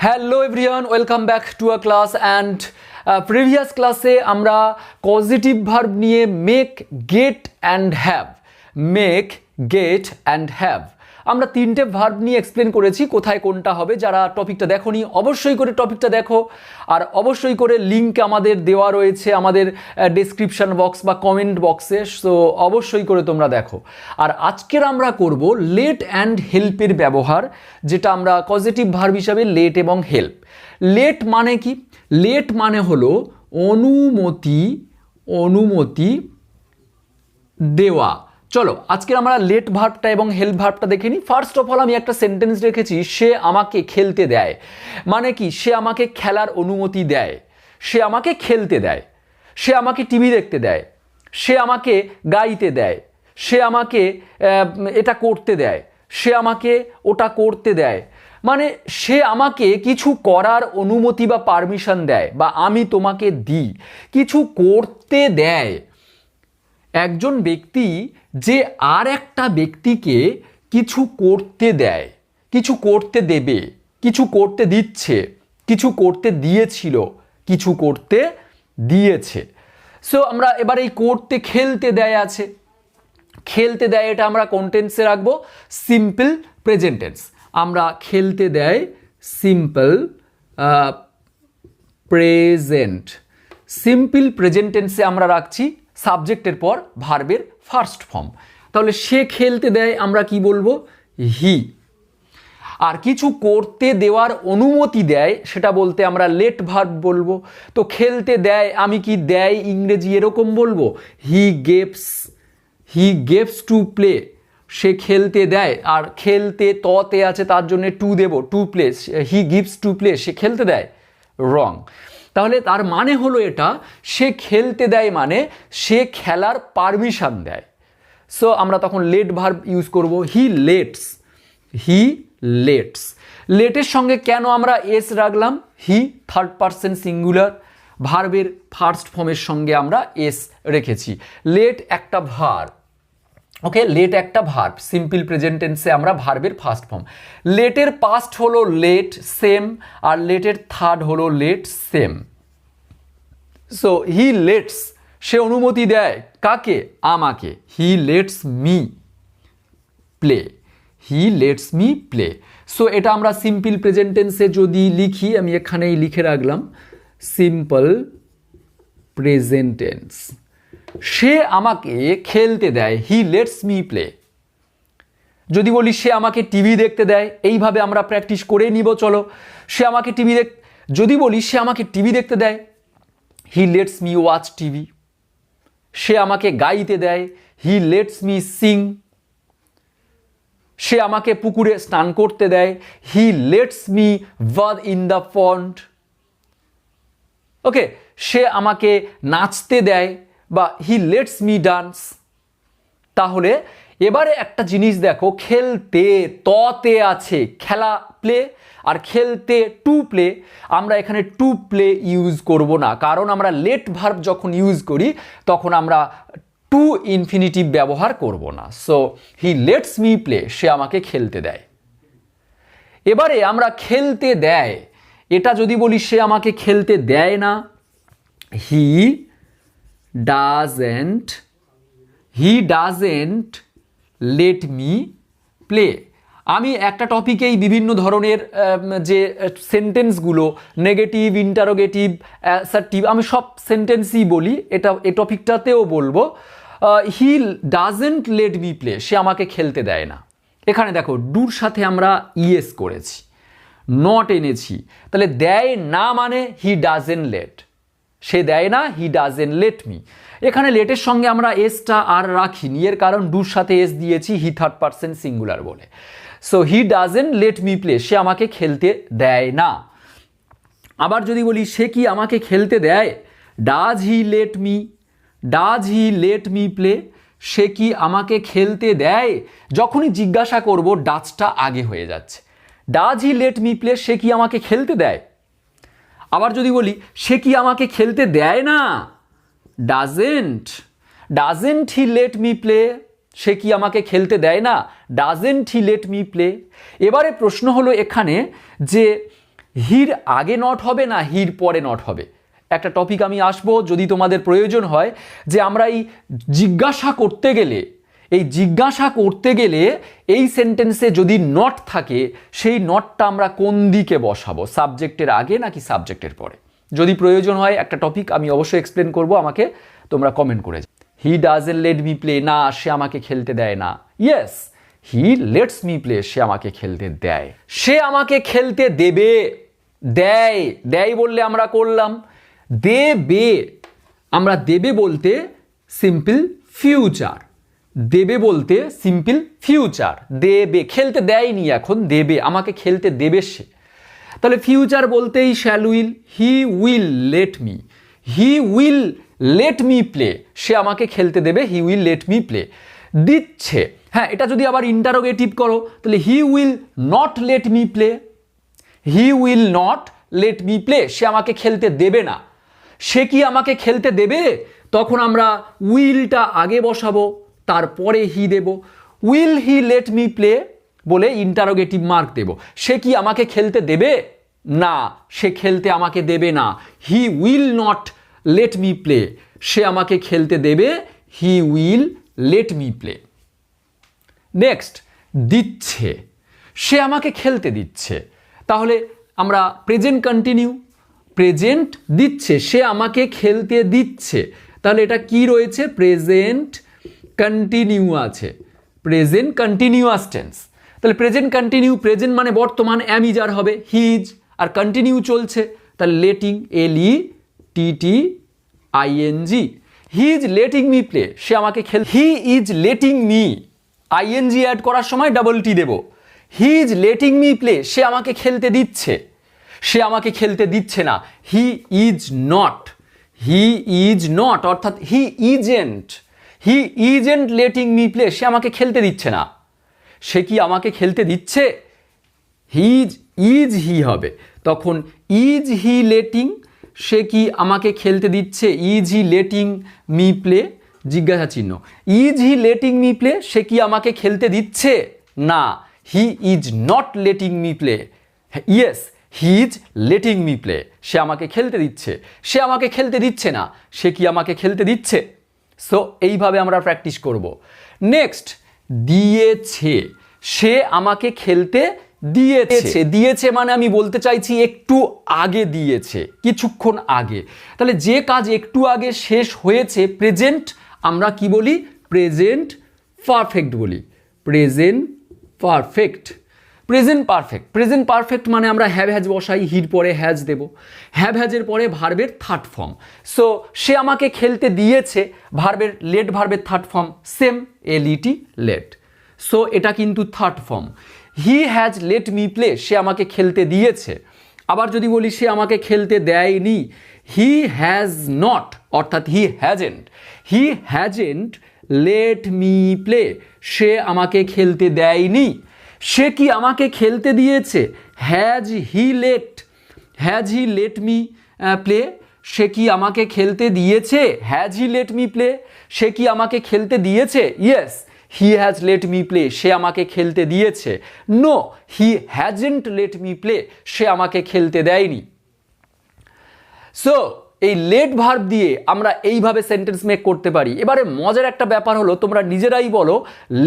Hello everyone welcome back to a class and previous ক্লাসে আমরা positive verb নিয়ে make get and have make get and have আমরা তিনটে verb নিয়ে explain করেছি, কোথায় কোনটা হবে, যারা টপিকটা দেখোনি, অবশ্যই করে টপিকটা দেখো। আর অবশ্যই করে লিঙ্ক আমাদের দেওয়া রয়েছে আমাদের ডেসক্রিপশন বক্স বা কমেন্ট বক্সে সো অবশ্যই করে তোমরা দেখো। আর আজকের আমরা করব লেট অ্যান্ড হেল্পের ব্যবহার, যেটা আমরা পজিটিভ ভার্ব হিসাবে লেট এবং হেল্প লেট মানে কি? লেট মানে হলো অনুমতি অনুমতি দেওয়া। চলো আজকে আমরা লেট ভার্বটা এবং হেল্প ভার্বটা দেখে নিই। ফার্স্ট অফ অল আমি একটা সেন্টেন্স রেখেছি, সে আমাকে খেলতে দেয়। মানে কি? সে আমাকে খেলার অনুমতি দেয়। সে আমাকে খেলতে দেয়। সে আমাকে টিভি দেখতে দেয়। সে আমাকে গাইতে দেয়। সে আমাকে এটা করতে দেয়। সে আমাকে ওটা করতে দেয়। মানে সে আমাকে কিছু করার অনুমতি বা পারমিশন দেয় বা আমি তোমাকে দিই। কিছু করতে দেয়। একজন ব্যক্তি যে আর একটা ব্যক্তিকে কিছু করতে দেয়, কিছু করতে দেবে, কিছু করতে দিচ্ছে, কিছু করতে দিয়েছিল, কিছু করতে দিয়েছে। সো আমরা এবার এই করতে, খেলতে দেয় আছে। খেলতে দেয়, এটা আমরা কন্টেন্সে রাখব। সিম্পল প্রেজেন্টেন্স আমরা খেলতে দেয় সিম্পল প্রেজেন্ট সিম্পল প্রেজেন্টেন্সে আমরা রাখছি। সাবজেক্টের পর ভার্বের ফার্স্ট ফর্ম। তাহলে সে খেলতে দেয়, আমরা কি বলব? হি। আর কিছু করতে দেওয়ার অনুমতি দেয়, সেটা বলতে আমরা লেট ভার্ব বলব। তো খেলতে দেয়, আমি কি দেয়, ইংরেজি এরকম বলব? হি গেপস হি গেভস টু প্লে সে খেলতে দেয়, আর খেলতে ততে আছে, তার জন্য to Dev to play he gives to play সে খেলতে দেয়। রং তাহলে তার মানে হলো এটা, সে খেলতে দেয় মানে সে খেলার পারমিশন দেয়। সো আমরা তখন লেট ভার্ব ইউজ করব। হি লেটস হি লেটস লেটের সঙ্গে কেন আমরা এস রাখলাম? হি থার্ড পার্সন সিঙ্গুলার ভার্বের ফার্স্ট ফর্মের সঙ্গে আমরা এস রেখেছি। লেট একটা ভার ওকে লেট একটা ভার্ব সিম্পল প্রেজেন্টেন্সে আমরা ভার্বের ফার্স্ট ফর্ম লেটের পাস্ট হলো লেট সেম আর লেটের থার্ড হলো let same so he lets সে অনুমতি দেয় কাকে? আমাকে। He lets me play he lets me play so এটা আমরা সিম্পল প্রেজেন্টেন্সে যদি লিখি, আমি এখানেই লিখে রাখলাম সিম্পল প্রেজেন্টেন্স সে আমাকে খেলতে দেয় হি লেটস মি প্লে যদি বলি সে আমাকে টিভি দেখতে দেয়, এইভাবে আমরা প্র্যাকটিস করে নিব, চলো। সে আমাকে টিভি দেখ যদি বলি সে আমাকে টিভি দেখতে দেয় he lets me watch TV সে আমাকে গাইতে দেয় হি লেটস মি সিং সে আমাকে পুকুরে স্নান করতে দেয় he lets me wade in the pond okay সে আমাকে নাচতে দেয় বা হি লেটস মি ডান্স তাহলে এবারে একটা জিনিস দেখো, খেলতে, ততে আছে, খেলা প্লে আর খেলতে টু প্লে আমরা এখানে টু প্লে ইউজ করব না, কারণ আমরা লেট ভার্ব যখন ইউজ করি, তখন আমরা টু ইনফিনিটিভ ব্যবহার করব না। So he lets me play সে আমাকে খেলতে দেয়। এবারে আমরা খেলতে দেয়, এটা যদি বলি সে আমাকে খেলতে দেয় না he doesn't he doesn't let me play আমি একটা টপিকেই বিভিন্ন ধরনের যে সেন্টেন্সগুলো নেগেটিভ ইন্টারোগেটিভ অ্যাসার্টিভ আমি সব সেন্টেন্সই বলি, এটা, এ টপিকটাতেও বলব। He doesn't let me play সে আমাকে খেলতে দেয় না। এখানে দেখো ডুর সাথে আমরা ইয়েস করেছি নট এনেছি। তাহলে দেয় না মানে হি ডাজেন্ট লেট সে দেয় না হি ডাজেন লেট মি এখানে লেটের সঙ্গে আমরা এসটা আর রাখিনি, এর কারণ ডুর সাথে এস দিয়েছি হি থার্ড পার্সন সিঙ্গুলার বলে। So he doesn't let me play সে আমাকে খেলতে দেয় না। আবার যদি বলি, সে কি আমাকে খেলতে দেয়? Does he let me does he let me play সে কি আমাকে খেলতে দেয়? যখনই জিজ্ঞাসা করব ডাজটা আগে হয়ে যাচ্ছে। Does he let me play সে কি আমাকে খেলতে দেয়? আবার যদি বলি, সে কি আমাকে খেলতে দেয় না? Doesn't doesn't he let me play সে কি আমাকে খেলতে দেয় না? Doesn't he let me play এবারে প্রশ্ন হলো এখানে যে, হির আগে নট হবে না হির পরে নট হবে? একটা টপিক আমি আসব যদি তোমাদের প্রয়োজন হয়, যে আমরা এই জিজ্ঞাসা করতে গেলে এই জিজ্ঞাসা করতে গেলে এই সেন্টেন্সে যদি নট থাকে, সেই নটটা আমরা কোন দিকে বসাবো? সাবজেক্টের আগে নাকি সাবজেক্টের পরে? যদি প্রয়োজন হয় একটা টপিক আমি অবশ্যই এক্সপ্লেন করব, আমাকে তোমরা কমেন্ট করে he doesn't let me play না, সে আমাকে খেলতে দেয় না। Yes he lets me play সে আমাকে খেলতে দেয়। সে আমাকে খেলতে দেবে। দেয়। দেয় বললে আমরা করলাম। দেবে। আমরা দেবে বলতে সিম্পল ফিউচার দেবে বলতে সিম্পল ফিউচার দেবে, খেলতে দেয়নি এখন, দেবে, আমাকে খেলতে দেবে সে। তাহলে ফিউচার বলতেই shall will he will let me he will let me play সে আমাকে খেলতে দেবে he will let me play দিচ্ছে। হ্যাঁ এটা যদি আবার ইন্টারোগেটিভ করো, তাহলে he will not let me play he will not let me play সে আমাকে খেলতে দেবে না। সে কি আমাকে খেলতে দেবে? তখন আমরা উইলটা আগে বসাবো। তারপরে he Dev. Will he let me play বলে ইন্টারোগেটিভ মার্ক দেব। সে কি আমাকে খেলতে দেবে? না, সে খেলতে আমাকে দেবে না। He will not let me play সে আমাকে খেলতে দেবে। He will let me play next দিচ্ছে। সে আমাকে খেলতে দিচ্ছে। তাহলে আমরা প্রেজেন্ট কন্টিনিউ প্রেজেন্ট দিচ্ছে। সে আমাকে খেলতে দিচ্ছে। তাহলে এটা কি রয়েছে? প্রেজেন্ট কন্টিনিউ আছে। প্রেজেন্ট কন্টিনিউয়াস টেন্স তাহলে প্রেজেন্ট কন্টিনিউ প্রেজেন্ট মানে বর্তমান অ্যামিজার হবে হিজ আর কন্টিনিউ চলছে, তাহলে letting L E T T ING he is letting me play সে আমাকে খেল he is letting me ING add করার সময় double T Dev. He is letting me play সে আমাকে খেলতে দিচ্ছে। সে আমাকে খেলতে দিচ্ছে না। He is not he is not অর্থাৎ he isn't he isn't letting me play সে আমাকে খেলতে দিচ্ছে না। সে কি আমাকে খেলতে দিচ্ছে? হিজ ইজ হি হবে। তখন ইজ হি লেটিং সে কি আমাকে খেলতে দিচ্ছে? Is he letting me play জিজ্ঞাসা চিহ্ন। Is he letting me play সে কি আমাকে খেলতে দিচ্ছে? না। He is not letting me play yes he is letting me play সে আমাকে খেলতে দিচ্ছে। সে আমাকে খেলতে দিচ্ছে না। সে কি আমাকে খেলতে দিচ্ছে? সো এইভাবে আমরা প্র্যাকটিস করব। নেক্সট দিয়েছে। সে আমাকে খেলতে দিয়েছে। দিয়েছে। মানে আমি বলতে চাইছি একটু আগে দিয়েছে কিছুক্ষণ আগে। তাহলে যে কাজ একটু আগে শেষ হয়েছে প্রেজেন্ট আমরা কি বলি? প্রেজেন্ট পারফেক্ট বলি। Present perfect present perfect present perfect মানে আমরা হ্যাভ হ্যাজ বসাই হির পরে হ্যাজ দেব। হ্যাভ হ্যাজের পরে ভার্বের থার্ড ফর্ম সো সে আমাকে খেলতে দিয়েছে ভার্বের লেট ভার্বের third form same LET let so এটা কিন্তু third form he has let me play সে আমাকে খেলতে দিয়েছে। আবার যদি বলি, সে আমাকে খেলতে দেয়নি হি হ্যাজ নট অর্থাৎ he hasn't he hasn't let me play সে আমাকে খেলতে দেয়নি। সে কি আমাকে খেলতে দিয়েছে? Has he let has he let me play সে কি আমাকে খেলতে দিয়েছে? Has he let me play সে কি আমাকে খেলতে দিয়েছে? Yes he has let me play সে আমাকে খেলতে দিয়েছে। No he hasn't let me play সে আমাকে খেলতে দেয়নি। সো এই লেট ভার্ব দিয়ে আমরা এইভাবে সেন্টেন্স মেক করতে পারি। এবারে মজার একটা ব্যাপার হলো, তোমরা নিজেরাই বলো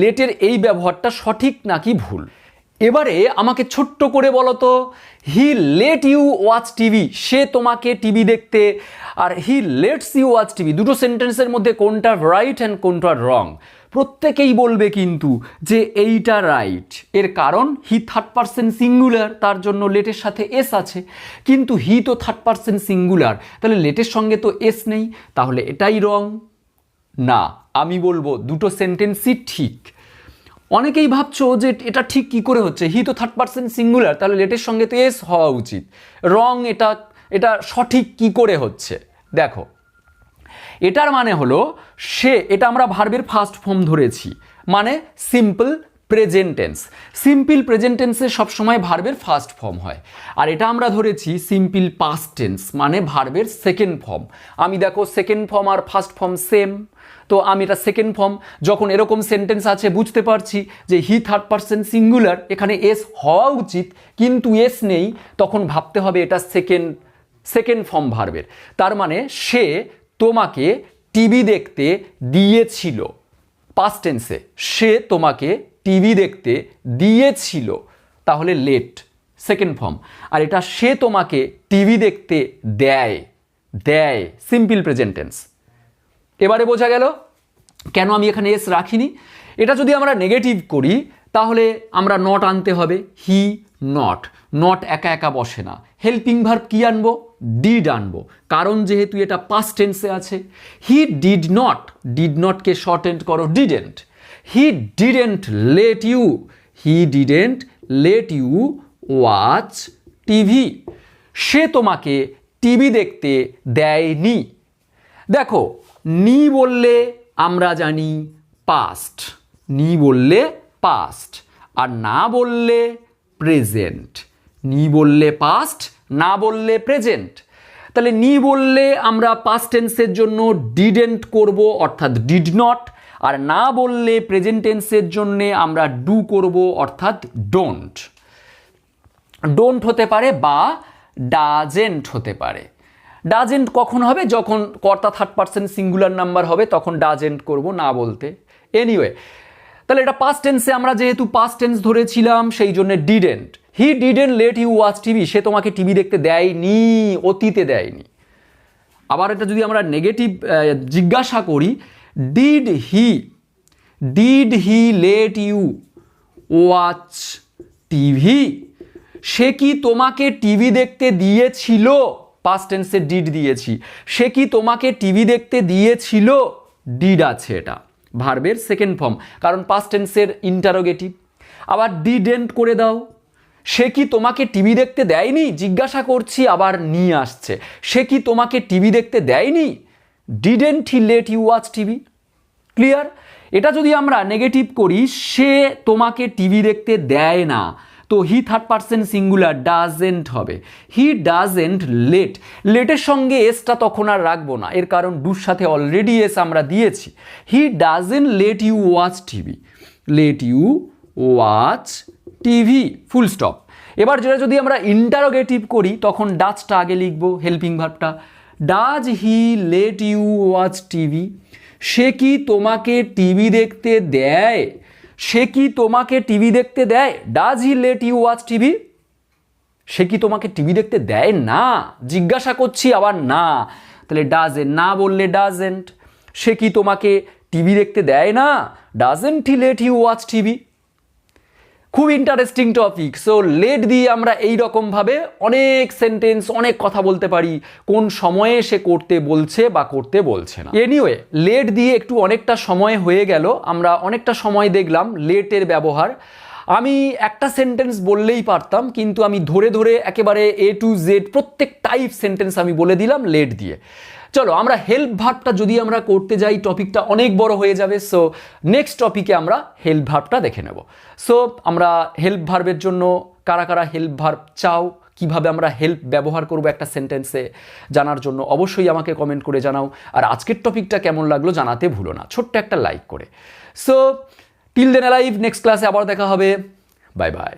লেটের এই ব্যবহারটা সঠিক নাকি ভুল। এবারে আমাকে ছোট্ট করে বলো তো, he let you watch TV, সে তোমাকে টিভি দেখতে, আর he lets you watch TV, দুটো সেন্টেন্সের মধ্যে কোনটা রাইট অ্যান্ড কোনটা রং। প্রত্যেকেই বলবে কিন্তু যে এইটা রাইট। এর কারণ, হি থার্ড পার্সেন্ট সিঙ্গুলার, তার জন্য লেটের সাথে এস আছে। কিন্তু হি তো থার্ড পার্সেন্ট সিঙ্গুলার, তাহলে লেটের সঙ্গে তো এস নেই, তাহলে এটাই রং? না, আমি বলব দুটো সেন্টেন্সই ঠিক। অনেকেই ভাবছ যে এটা ঠিক কি করে হচ্ছে? হি তো থার্ড পার্সেন্ট সিঙ্গুলার তাহলে লেটের সঙ্গে তো এস হওয়া উচিত। রং এটা এটা সঠিক কি করে হচ্ছে? দেখো, এটার মানে হলো, সে, এটা আমরা ভার্বের ফার্স্ট ফর্ম ধরেছি মানে simple present tense simple present টেন্সে সবসময় ভার্বের ফার্স্ট ফর্ম হয়। আর এটা আমরা ধরেছি সিম্পল পাস্ট টেন্স মানে ভার্বের সেকেন্ড ফর্ম আমি দেখো সেকেন্ড ফর্ম আর ফার্স্ট ফর্ম সেম তো আমি এটা সেকেন্ড ফর্ম যখন এরকম সেন্টেন্স আছে, বুঝতে পারছি যে হি থার্ড পার্সন সিঙ্গুলার এখানে এস হওয়া উচিত, কিন্তু এস নেই, তখন ভাবতে হবে এটা সেকেন্ড সেকেন্ড ফর্ম ভার্বের তার মানে সে তোমাকে টিভি দেখতে দিয়েছিল। পাস্ট টেন্সে সে তোমাকে টিভি দেখতে দিয়েছিল। তাহলে লেট সেকেন্ড ফর্ম আর এটা সে তোমাকে টিভি দেখতে দেয় দেয় সিম্পল প্রেজেন্ট টেন্স এবারে বোঝা গেল কেন আমি এখানে এস রাখিনি। এটা যদি আমরা নেগেটিভ করি, তাহলে আমরা নট আনতে হবে। হি নট নট একা একা বসে না। হেল্পিং ভার্ব কি আনব? ডিড আনব। কারণ যেহেতু এটা পাস্ট টেন্সে আছে। হি ডিড নট ডিড নটকে শর্ট এন্ড করো? Didn't he didn't let you he didn't let you watch TV সে তোমাকে টিভি দেখতে দেয়নি। দেখো নি বললে আমরা জানি পাস্ট নি বললে পাস্ট আর না বললে প্রেজেন্ট নি বললে পাস্ট না বললে প্রেজেন্ট তাহলে নি বললে আমরা পাস্ট টেন্সের জন্য ডিডেন্ট করব, অর্থাৎ ডিড নট আর না বললে প্রেজেন্ট টেন্সের জন্য আমরা ডু করব, অর্থাৎ ডোন্ট ডোন্ট হতে পারে বা ডাজেন্ট হতে পারে। ডাজেন্ট কখন হবে? যখন কর্তা থার্ড পার্সন সিঙ্গুলার নাম্বার হবে, তখন ডাজেন্ট করব না বলতে। এনিওয়ে তাহলে এটা পাস্ট টেন্সে আমরা যেহেতু পাস্ট টেন্স ধরেছিলাম, সেই জন্য didn't he didn't let you watch TV সে তোমাকে টিভি দেখতে দেয়নি, অতীতে দেয়নি। আবার এটা যদি আমরা নেগেটিভ জিজ্ঞাসা করি did he did he let you watch TV সে কি তোমাকে টিভি দেখতে দিয়েছিল? পাস্ট টেন্সে ডিড দিয়েছি। সে কি তোমাকে টিভি দেখতে দিয়েছিল? ডিড আছে এটা। ভার্বের সেকেন্ড ফর্ম কারণ পাস্ট টেন্সের ইন্টারোগেটিভ আবার ডিডেন্ট করে দাও। সে কি তোমাকে টিভি দেখতে দেয়নি? জিজ্ঞাসা করছি, আবার নিয়ে আসছে। সে কি তোমাকে টিভি দেখতে দেয়নি? Didn't he let you watch TV clear এটা যদি আমরা নেগেটিভ করি, সে তোমাকে টিভি দেখতে দেয় না। তো he third person singular doesn't হবে। হি ডাজেন্ট লেট লেটের সঙ্গে এসটা তখন আর রাখব না। এর কারণ ডুর সাথে অলরেডি এস আমরা দিয়েছি। He doesn't let you watch TV let you watch TV full stop এবার যেটা যদি আমরা ইন্টারোগেটিভ করি, তখন ডাচটা আগে লিখব হেল্পিং ভাবটা does he let you watch TV সে কি তোমাকে টিভি দেখতে দেয়? সে কি তোমাকে টিভি দেখতে দেয়? Does he let you watch TV? সে কি তোমাকে টিভি দেখতে দেয়? না। জিজ্ঞাসা করছি আবার না। তাহলে ডাজেন্ট না বললে ডাজেন্ট সে কি তোমাকে টিভি দেখতে দেয় না? Doesn't he let you watch TV? খুব ইন্টারেস্টিং টপিক সো লেট দিয়ে আমরা এই রকমভাবে অনেক সেন্টেন্স অনেক কথা বলতে পারি, কোন সময়ে সে করতে বলছে বা করতে বলছে না। এনিওয়ে লেট দিয়ে একটু অনেকটা সময় হয়ে গেল, আমরা অনেকটা সময় দেখলাম লেটের ব্যবহার। আমি একটা সেন্টেন্স বললেই পারতাম, কিন্তু আমি ধরে ধরে একেবারে এ টু জেড প্রত্যেক টাইপ সেন্টেন্স আমি বলে দিলাম লেট দিয়ে। চলো, আমরা হেল্প ভার্বটা যদি আমরা করতে যাই টপিকটা অনেক বড় হয়ে যাবে সো নেক্সট টপিকে আমরা হেল্প ভার্বটা দেখে নেব। সো আমরা হেল্প ভার্বের জন্য কারা কারা হেল্প ভার্ব চাও, কীভাবে আমরা হেল্প ব্যবহার করব একটা সেন্টেন্সে জানার জন্য অবশ্যই আমাকে কমেন্ট করে জানাও। আর আজকের টপিকটা কেমন লাগল জানাতে ভুলো না, ছোট্ট একটা লাইক করে। So till then live next ক্লাসে আবার দেখা হবে। Bye bye